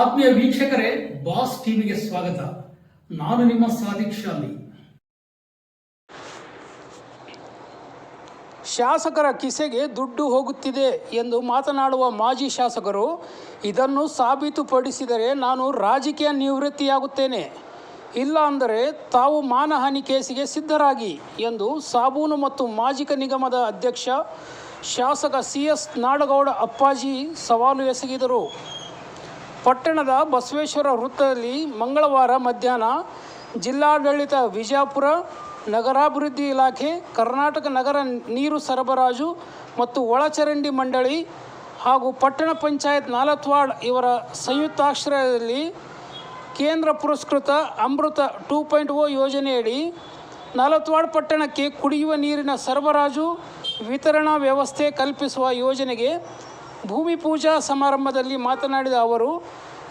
ಆತ್ಮೀಯ ವೀಕ್ಷಕರೇ, ಬಾಸ್ ಟಿವಿಗೆ ಸ್ವಾಗತ. ನಾನು ನಿಮ್ಮ ಶಾಲಿ. ಶಾಸಕರ ಕಿಸೆಗೆ ದುಡ್ಡು ಹೋಗುತ್ತಿದೆ ಎಂದು ಮಾತನಾಡುವ ಮಾಜಿ ಶಾಸಕರು, ಇದನ್ನು ಸಾಬೀತುಪಡಿಸಿದರೆ ನಾನು ರಾಜಕೀಯ ನಿವೃತ್ತಿಯಾಗುತ್ತೇನೆ. ಇಲ್ಲ ಅಂದರೆ ತಾವು ಮಾನಹಾನಿ ಕೇಸಿಗೆ ಸಿದ್ಧರಾಗಿ ಎಂದು ಸಾಬೂನು ಮತ್ತು ಮಾಜಿಕ ನಿಗಮದ ಅಧ್ಯಕ್ಷ ಶಾಸಕ ಸಿ ಎಸ್ ನಾಡಗೌಡ ಅಪ್ಪಾಜಿ ಸವಾಲು ಎಸಗಿದರು. ಪಟ್ಟಣದ ಬಸವೇಶ್ವರ ವೃತ್ತದಲ್ಲಿ ಮಂಗಳವಾರ ಮಧ್ಯಾಹ್ನ ಜಿಲ್ಲಾಡಳಿತ ವಿಜಯಪುರ ನಗರಾಭಿವೃದ್ಧಿ ಇಲಾಖೆ, ಕರ್ನಾಟಕ ನಗರ ನೀರು ಸರಬರಾಜು ಮತ್ತು ಒಳಚರಂಡಿ ಮಂಡಳಿ ಹಾಗೂ ಪಟ್ಟಣ ಪಂಚಾಯತ್ ನಾಲತ್ವಾಡ್ ಇವರ ಸಂಯುಕ್ತಾಶ್ರಯದಲ್ಲಿ ಕೇಂದ್ರ ಪುರಸ್ಕೃತ ಅಮೃತ ಟೂ ಪಾಯಿಂಟ್ ಓ ಯೋಜನೆಯಡಿ ನಾಲತ್ವಾಡ್ ಪಟ್ಟಣಕ್ಕೆ ಕುಡಿಯುವ ನೀರಿನ ಸರಬರಾಜು, ವಿತರಣಾ ವ್ಯವಸ್ಥೆ ಕಲ್ಪಿಸುವ ಯೋಜನೆಗೆ ಭೂಮಿ ಪೂಜಾ ಸಮಾರಂಭದಲ್ಲಿ ಮಾತನಾಡಿದ ಅವರು,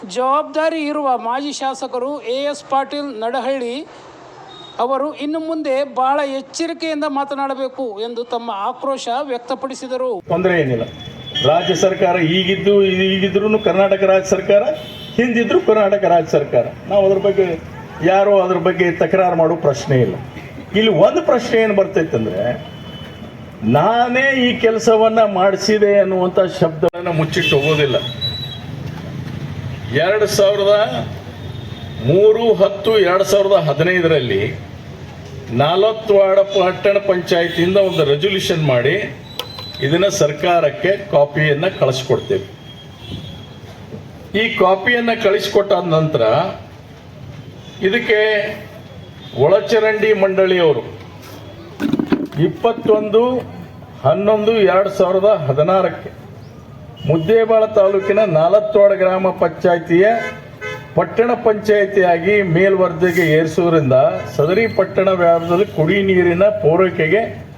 ಜವಾಬ್ದಾರಿ ಇರುವ ಮಾಜಿ ಶಾಸಕರು ಎ ಎಸ್ ಪಾಟೀಲ್ ನಡಹಳ್ಳಿ ಅವರು ಇನ್ನು ಮುಂದೆ ಬಹಳ ಎಚ್ಚರಿಕೆಯಿಂದ ಮಾತನಾಡಬೇಕು ಎಂದು ತಮ್ಮ ಆಕ್ರೋಶ ವ್ಯಕ್ತಪಡಿಸಿದರು. ತೊಂದರೆ ಏನಿಲ್ಲ. ರಾಜ್ಯ ಸರ್ಕಾರ ಈಗಿದ್ದು ಈಗಿದ್ರು ಕರ್ನಾಟಕ ರಾಜ್ಯ ಸರ್ಕಾರ, ಹಿಂದಿದ್ರು ಕರ್ನಾಟಕ ರಾಜ್ಯ ಸರ್ಕಾರ. ನಾವು ಅದ್ರ ಬಗ್ಗೆ, ಯಾರೋ ಅದ್ರ ಬಗ್ಗೆ ತಕರಾರು ಮಾಡೋ ಪ್ರಶ್ನೆ ಇಲ್ಲ. ಇಲ್ಲಿ ಒಂದು ಪ್ರಶ್ನೆ ಏನು ಬರ್ತೈತಂದ್ರೆ ನಾನೇ ಈ ಕೆಲಸವನ್ನ ಮಾಡಿಸಿದೆ ಅನ್ನುವಂಥ ಶಬ್ದವನ್ನು ಮುಚ್ಚಿಟ್ಟು ಹೋಗೋದಿಲ್ಲ. ಎರಡು ಸಾವಿರದ ಮೂರು, ಹತ್ತು, ಎರಡು ಸಾವಿರದ ಹದಿನೈದರಲ್ಲಿ ನಾಲ್ವತ್ವಾಡ ಪಟ್ಟಣ ಪಂಚಾಯತಿಯಿಂದ ಒಂದು ರೆಸೊಲ್ಯೂಷನ್ ಮಾಡಿ ಇದನ್ನ ಸರ್ಕಾರಕ್ಕೆ ಕಾಪಿಯನ್ನು ಕಳಿಸ್ಕೊಡ್ತೇವೆ. ಈ ಕಾಪಿಯನ್ನು ಕಳಿಸ್ಕೊಟ್ಟಾದ ನಂತರ ಇದಕ್ಕೆ ಒಳಚರಂಡಿ ಮಂಡಳಿಯವರು ಇಪ್ಪತ್ತೊಂದು, ಹನ್ನೊಂದು, ಎರಡು ಸಾವಿರದ ಹದಿನಾರಕ್ಕೆ ಮುದ್ದೇಬಾಳ ತಾಲೂಕಿನ ನಾಲತ್ವಾಡ ಗ್ರಾಮ ಪಂಚಾಯಿತಿಯ ಪಟ್ಟಣ ಪಂಚಾಯಿತಿಯಾಗಿ ಮೇಲ್ವರ್ಧೆಗೆ ಏರಿಸುವುದರಿಂದ ಸದರಿ ಪಟ್ಟಣ ವ್ಯಾಪ್ತದಲ್ಲಿ ಕುಡಿ ನೀರಿನ ಪೂರೈಕೆಗೆ